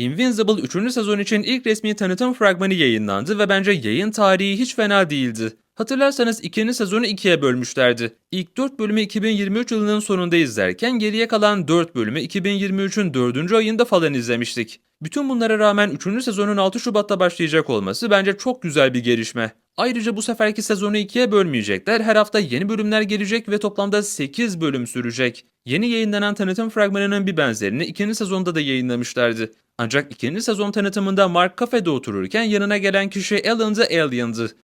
Invincible 3. sezon için ilk resmi tanıtım fragmanı yayınlandı ve bence yayın tarihi hiç fena değildi. Hatırlarsanız ikinci sezonu ikiye bölmüşlerdi. İlk 4 bölümü 2023 yılının sonunda izlerken geriye kalan 4 bölümü 2023'ün 4. ayında falan izlemiştik. Bütün bunlara rağmen 3. sezonun 6 Şubat'ta başlayacak olması bence çok güzel bir gelişme. Ayrıca bu seferki sezonu ikiye bölmeyecekler. Her hafta yeni bölümler gelecek ve toplamda 8 bölüm sürecek. Yeni yayınlanan tanıtım fragmanının bir benzerini ikinci sezonda da yayınlamışlardı. Ancak ikinci sezon tanıtımında Mark kafede otururken yanına gelen kişi Alan the Alien'dı.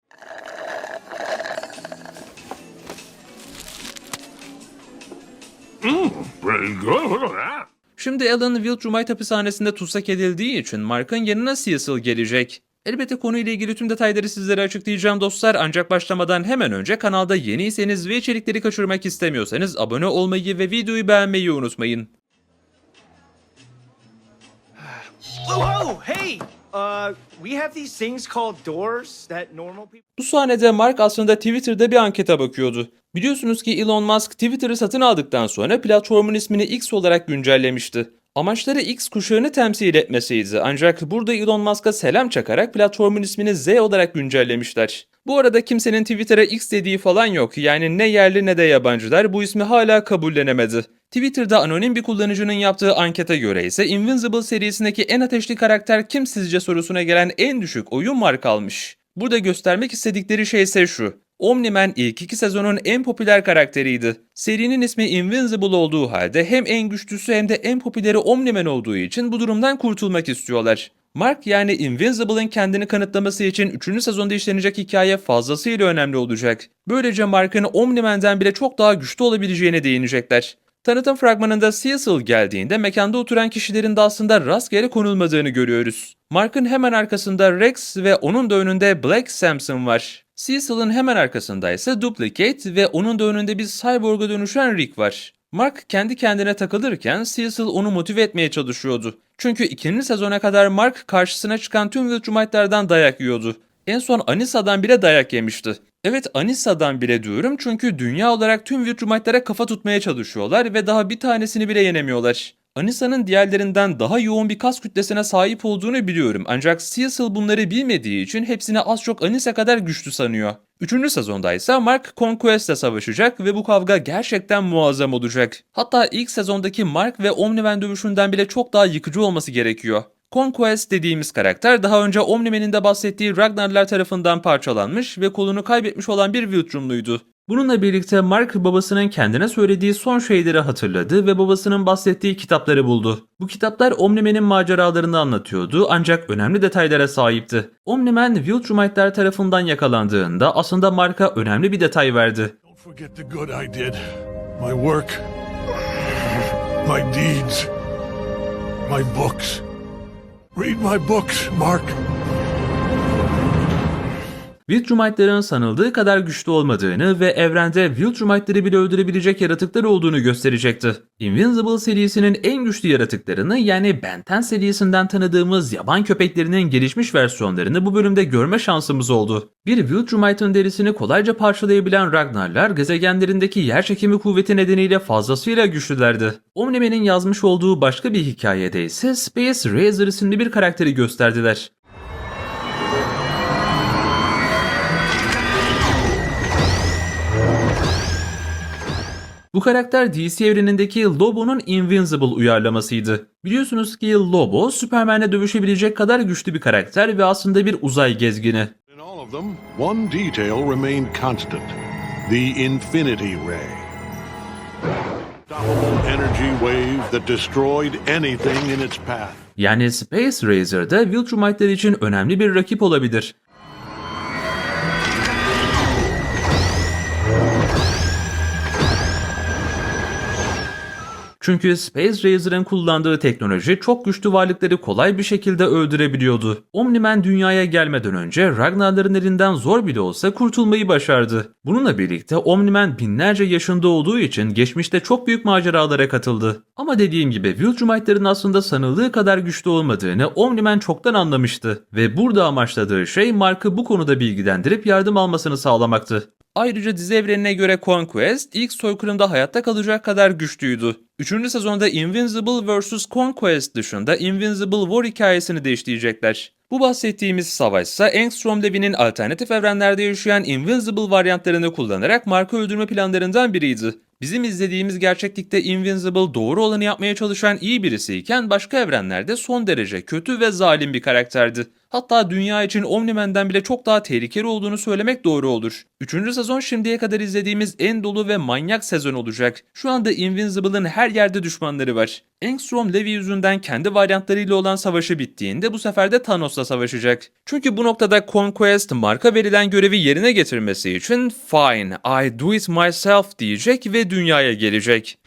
Şimdi Alan Wiltrumite hapishanesinde tutsak edildiği için Mark'ın yanına Cecil gelecek. Elbette konuyla ilgili tüm detayları sizlere açıklayacağım dostlar ancak başlamadan hemen önce kanalda yeniyseniz ve içerikleri kaçırmak istemiyorsanız abone olmayı ve videoyu beğenmeyi unutmayın. Bu sahnede Mark aslında Twitter'da bir ankete bakıyordu. Biliyorsunuz ki Elon Musk Twitter'ı satın aldıktan sonra platformun ismini X olarak güncellemişti. Amaçları X kuşağını temsil etmesiydi ancak burada Elon Musk'a selam çakarak platformun ismini Z olarak güncellemişler. Bu arada kimsenin Twitter'a X dediği falan yok yani ne yerli ne de yabancılar bu ismi hala kabullenemedi. Twitter'da anonim bir kullanıcının yaptığı ankete göre ise Invincible serisindeki en ateşli karakter kim sizce sorusuna gelen en düşük oyun Mark almış. Burada göstermek istedikleri şey ise şu. Omni-Man ilk iki sezonun en popüler karakteriydi. Serinin ismi Invincible olduğu halde hem en güçlüsü hem de en popüleri Omni-Man olduğu için bu durumdan kurtulmak istiyorlar. Mark yani Invincible'ın kendini kanıtlaması için 3. sezonda işlenecek hikaye fazlasıyla önemli olacak. Böylece Mark'ın Omni-Man'den bile çok daha güçlü olabileceğine değinecekler. Tanıtım fragmanında Cecil geldiğinde mekanda oturan kişilerin de aslında rastgele konulmadığını görüyoruz. Mark'ın hemen arkasında Rex ve onun da önünde Black Samson var. Cecil'in hemen arkasında ise Duplicate ve onun da önünde bir cyborg'a dönüşen Rick var. Mark kendi kendine takılırken Cecil onu motive etmeye çalışıyordu. Çünkü ikinci sezona kadar Mark karşısına çıkan tüm Viltrumite'lardan dayak yiyordu. En son Anisa'dan bile dayak yemişti. Evet Anisa'dan bile diyorum çünkü dünya olarak tüm Viltrumite'lara kafa tutmaya çalışıyorlar ve daha bir tanesini bile yenemiyorlar. Anisa'nın diğerlerinden daha yoğun bir kas kütlesine sahip olduğunu biliyorum ancak Cecil bunları bilmediği için hepsini az çok Anisa kadar güçlü sanıyor. Üçüncü sezonda ise Mark Conquest'le savaşacak ve bu kavga gerçekten muazzam olacak. Hatta ilk sezondaki Mark ve Omni-Man dövüşünden bile çok daha yıkıcı olması gerekiyor. Conquest dediğimiz karakter daha önce Omni-Man'in de bahsettiği Ragnarlar tarafından parçalanmış ve kolunu kaybetmiş olan bir Viltrumluydu. Bununla birlikte Mark babasının kendine söylediği son şeyleri hatırladı ve babasının bahsettiği kitapları buldu. Bu kitaplar Omni-Man'in maceralarını anlatıyordu ancak önemli detaylara sahipti. Omni-Man Viltrumite'ler tarafından yakalandığında aslında Mark'a önemli bir detay verdi. My books. Read my books, Mark. Viltrumite'ların sanıldığı kadar güçlü olmadığını ve evrende Viltrumite'ları bile öldürebilecek yaratıklar olduğunu gösterecekti. Invincible serisinin en güçlü yaratıklarını yani Ben 10 serisinden tanıdığımız yaban köpeklerinin gelişmiş versiyonlarını bu bölümde görme şansımız oldu. Bir Viltrumite'ın derisini kolayca parçalayabilen Ragnarlar gezegenlerindeki yerçekimi kuvveti nedeniyle fazlasıyla güçlülerdi. Omni-Man'in yazmış olduğu başka bir hikayede ise Space Razor isimli bir karakteri gösterdiler. Bu karakter DC evrenindeki Lobo'nun Invincible uyarlamasıydı. Biliyorsunuz ki Lobo, Superman'le dövüşebilecek kadar güçlü bir karakter ve aslında bir uzay gezgini. Yani Space Razor'da Viltrumite'lar için önemli bir rakip olabilir. Çünkü Space Razor'ın kullandığı teknoloji çok güçlü varlıkları kolay bir şekilde öldürebiliyordu. Omni-Man dünyaya gelmeden önce Ragnarların elinden zor bile olsa kurtulmayı başardı. Bununla birlikte Omni-Man binlerce yaşında olduğu için geçmişte çok büyük maceralara katıldı. Ama dediğim gibi Viltrumite'ların aslında sanıldığı kadar güçlü olmadığını Omni-Man çoktan anlamıştı. Ve burada amaçladığı şey Mark'ı bu konuda bilgilendirip yardım almasını sağlamaktı. Ayrıca dizi evrenine göre Conquest ilk soykırımda hayatta kalacak kadar güçlüydü. Üçüncü sezonda Invincible vs. Conquest dışında Invincible War hikayesini de işleyecekler. Bu bahsettiğimiz savaş ise Engstrom Levi'nin alternatif evrenlerde yaşayan Invincible varyantlarını kullanarak marka öldürme planlarından biriydi. Bizim izlediğimiz gerçeklikte Invincible doğru olanı yapmaya çalışan iyi birisiyken başka evrenlerde son derece kötü ve zalim bir karakterdi. Hatta dünya için Omni-Man'den bile çok daha tehlikeli olduğunu söylemek doğru olur. Üçüncü sezon şimdiye kadar izlediğimiz en dolu ve manyak sezon olacak. Şu anda Invincible'ın her yerde düşmanları var. Engstrom Levi yüzünden kendi varyantlarıyla olan savaşı bittiğinde bu sefer de Thanos'la savaşacak. Çünkü bu noktada Conquest marka verilen görevi yerine getirmesi için Fine, I do it myself diyecek ve dünyaya gelecek.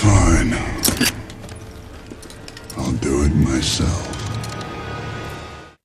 Fine. I'll do it myself.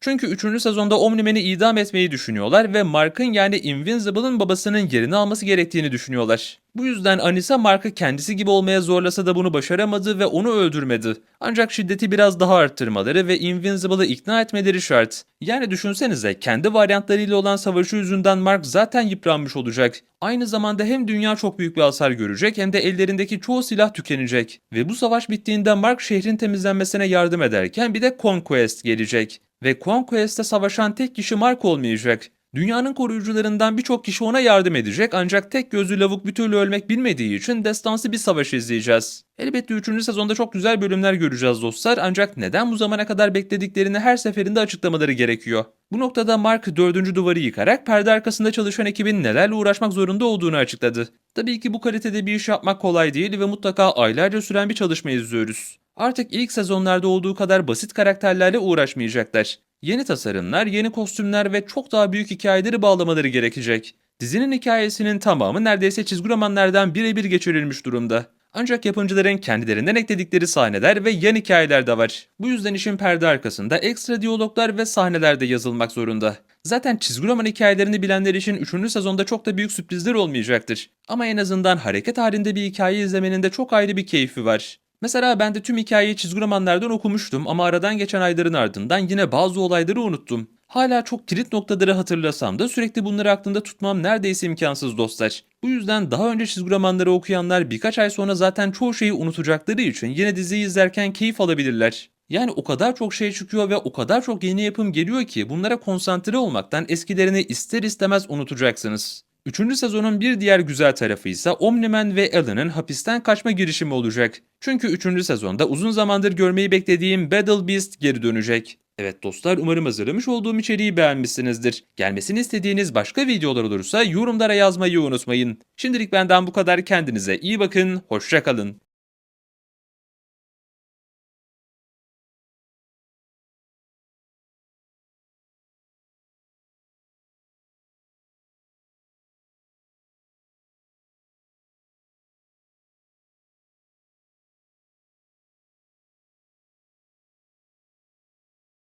Çünkü 3. sezonda Omni-Man'i idam etmeyi düşünüyorlar ve Mark'ın yani Invincible'ın babasının yerini alması gerektiğini düşünüyorlar. Bu yüzden Anissa Mark'ı kendisi gibi olmaya zorlasa da bunu başaramadı ve onu öldürmedi. Ancak şiddeti biraz daha arttırmaları ve Invincible'ı ikna etmeleri şart. Yani düşünsenize kendi varyantlarıyla olan savaşı yüzünden Mark zaten yıpranmış olacak. Aynı zamanda hem dünya çok büyük bir hasar görecek hem de ellerindeki çoğu silah tükenecek. Ve bu savaş bittiğinde Mark şehrin temizlenmesine yardım ederken bir de Conquest gelecek. Ve Conquest'te savaşan tek kişi Mark olmayacak. Dünyanın koruyucularından birçok kişi ona yardım edecek ancak tek gözlü lavuk bir türlü ölmek bilmediği için destansı bir savaş izleyeceğiz. Elbette 3. sezonda çok güzel bölümler göreceğiz dostlar ancak neden bu zamana kadar beklediklerini her seferinde açıklamaları gerekiyor. Bu noktada Mark dördüncü duvarı yıkarak perde arkasında çalışan ekibin nelerle uğraşmak zorunda olduğunu açıkladı. Tabii ki bu kalitede bir iş yapmak kolay değil ve mutlaka aylarca süren bir çalışma izliyoruz. Artık ilk sezonlarda olduğu kadar basit karakterlerle uğraşmayacaklar. Yeni tasarımlar, yeni kostümler ve çok daha büyük hikayeleri bağlamaları gerekecek. Dizinin hikayesinin tamamı neredeyse çizgi romanlardan birebir geçirilmiş durumda. Ancak yapımcıların kendilerinden ekledikleri sahneler ve yan hikayeler de var. Bu yüzden işin perde arkasında ekstra diyaloglar ve sahneler de yazılmak zorunda. Zaten çizgi roman hikayelerini bilenler için 3. sezonda çok da büyük sürprizler olmayacaktır. Ama en azından hareket halinde bir hikaye izlemenin de çok ayrı bir keyfi var. Mesela ben de tüm hikayeyi çizgi romanlardan okumuştum ama aradan geçen ayların ardından yine bazı olayları unuttum. Hala çok kilit noktaları hatırlasam da sürekli bunları aklımda tutmam neredeyse imkansız dostlar. Bu yüzden daha önce çizgi romanları okuyanlar birkaç ay sonra zaten çoğu şeyi unutacakları için yine diziyi izlerken keyif alabilirler. Yani o kadar çok şey çıkıyor ve o kadar çok yeni yapım geliyor ki bunlara konsantre olmaktan eskilerini ister istemez unutacaksınız. Üçüncü sezonun bir diğer güzel tarafı ise Omni-Man ve Alan'ın hapisten kaçma girişimi olacak. Çünkü üçüncü sezonda uzun zamandır görmeyi beklediğim Battle Beast geri dönecek. Evet dostlar umarım hazırlamış olduğum içeriği beğenmişsinizdir. Gelmesini istediğiniz başka videolar olursa yorumlara yazmayı unutmayın. Şimdilik benden bu kadar kendinize iyi bakın, hoşçakalın.